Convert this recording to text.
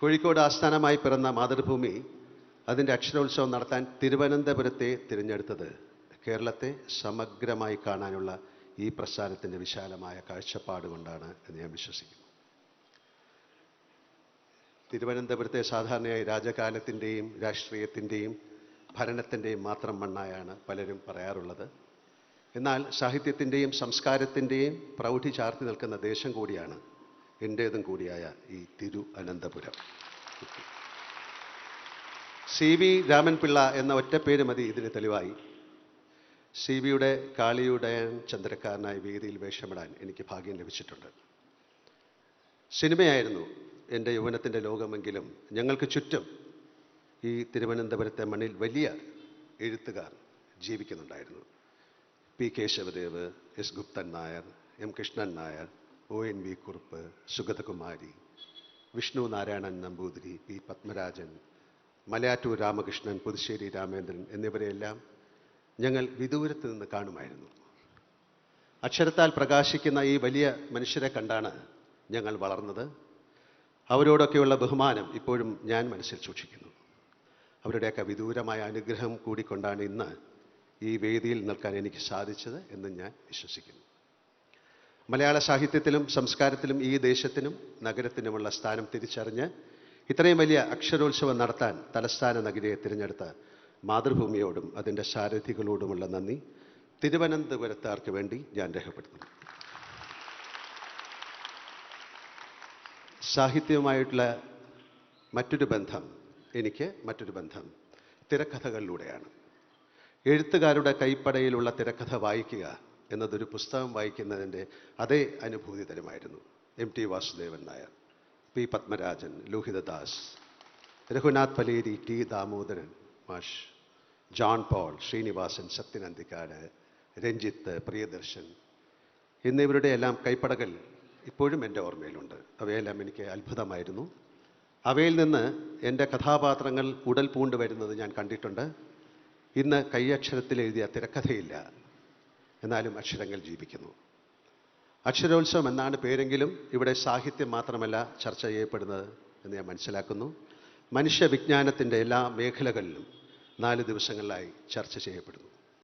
കോഴിക്കോട് ആസ്ഥാനമായി പിറന്ന മാതൃഭൂമി അതിന്റെ അക്ഷരോത്സവം നടത്താൻ തിരുവനന്തപുരത്തെ തിരഞ്ഞെടുത്തത് കേരളത്തെ സമഗ്രമായി കാണാനുള്ള ഈ പ്രസ്ഥാനത്തിന്റെ വിശാലമായ കാഴ്ചപ്പാട് കൊണ്ടാണ് എന്ന് ഞാൻ വിശ്വസിക്കുന്നു. തിരുവനന്തപുരത്തെ സാധാരണയായി രാജകാലത്തിന്റെയും രാഷ്ട്രീയത്തിന്റെയും ഭരണത്തിന്റെയും മാത്രം മണ്ണായാണ് പലരും പറയാറുള്ളത്. എന്നാൽ സാഹിത്യത്തിന്റെയും സംസ്കാരത്തിന്റെയും പ്രൗഢി ചാർത്തി നിൽക്കുന്ന ദേശം കൂടിയാണ് എന്റേതും കൂടിയായ ഈ തിരു അനന്തപുരം സി വി രാമൻപിള്ള എന്ന പേര് മതി ഇതിന് തെളിവായി. സി വിയുടെ കാളിയുടെ ചന്ദ്രക്കാരനായി വേദിയിൽ വേഷമിടാൻ എനിക്ക് ഭാഗ്യം ലഭിച്ചിട്ടുണ്ട്. സിനിമയായിരുന്നു എന്റെ യൗവനത്തിന്റെ ലോകമെങ്കിലും ഞങ്ങൾക്ക് ചുറ്റും ഈ തിരുവനന്തപുരത്തെ മണ്ണിൽ വലിയ എഴുത്തുകാർ ജീവിക്കുന്നുണ്ടായിരുന്നു. P Kesavadev S Guptan Nair M Krishnan Nair O N V Kurup Sugathakumari Vishnu Narayanan Namboothiri P Padmarajan Malayattoor Ramakrishnan Puthussery Ramendran എന്നിവരെയെല്ലാം ഞങ്ങൾ വിദൂരത്ത് നിന്ന് കാണുമായിരുന്നു. അക്ഷരത്താൽ പ്രകാശിക്കുന്ന ഈ വലിയ മനുഷ്യരെ കണ്ടാണ് ഞങ്ങൾ വളർന്നത്. അവരോടൊക്കെയുള്ള ബഹുമാനം ഇപ്പോഴും ഞാൻ മനസ്സിൽ സൂക്ഷിക്കുന്നു. അവരുടെയൊക്കെ വിദൂരമായ അനുഗ്രഹം കൂടിക്കൊണ്ടാണ് ഇന്ന് ഈ വേദിയിൽ നിൽക്കാൻ എനിക്ക് സാധിച്ചത് എന്ന് ഞാൻ വിശ്വസിക്കുന്നു. മലയാള സാഹിത്യത്തിലും സംസ്കാരത്തിലും ഈ ദേശത്തിനും നഗരത്തിനുമുള്ള സ്ഥാനം തിരിച്ചറിഞ്ഞ് ഇത്രയും വലിയ അക്ഷരോത്സവം നടത്താൻ തലസ്ഥാന നഗരിയെ തിരഞ്ഞെടുത്ത മാതൃഭൂമിയോടും അതിന്റെ സാരഥികളോടുമുള്ള നന്ദി. തിരുവനന്തപുരത്താർക്ക് വേണ്ടി ഞാൻ രേഖപ്പെടുത്തുന്നു. സാഹിത്യവുമായിട്ടുള്ള മറ്റൊരു ബന്ധം എനിക്ക് മറ്റൊരു ബന്ധം തിരക്കഥകളിലൂടെയാണ്. എഴുത്തുകാരുടെ കൈപ്പടയിലുള്ള തിരക്കഥ വായിക്കുക എന്നതൊരു പുസ്തകം വായിക്കുന്നതിന്റെ അതേ അനുഭൂതി തരമായിരുന്നു. M T Vasudevan Nair P Padmarajan Lohithadas Raghunath Paleri T Damodaran Mash John Paul Sreenivasan Sathyan Anthikad Ranjith Priyadarshan എന്നിവരുടെ എല്ലാം കൈപ്പടകൾ ഇപ്പോഴും എന്റെ ഓർമ്മയിലുണ്ട്. അവയെല്ലാം എനിക്ക് അത്ഭുതമായിരുന്നു. അവയിൽ നിന്ന് എന്റെ കഥാപാത്രങ്ങൾ ഉടൽ പൂണ്ട് വരുന്നത് ഞാൻ കണ്ടിട്ടുണ്ട്. ഇന്ന് കൈയക്ഷരത്തിൽ എഴുതിയ തിരക്കഥയില്ല. എന്നാലും അക്ഷരങ്ങൾ ജീവിക്കുന്നു. അക്ഷരോത്സവം എന്നാണ് പേരെങ്കിലും ഇവിടെ സാഹിത്യം മാത്രമല്ല ചർച്ച ചെയ്യപ്പെടുന്നത് എന്ന് ഞാൻ മനസ്സിലാക്കുന്നു. മനുഷ്യ വിജ്ഞാനത്തിന്റെ എല്ലാ മേഖലകളിലും നാല് ദിവസങ്ങളിലായി ചർച്ച ചെയ്യപ്പെടുന്നു.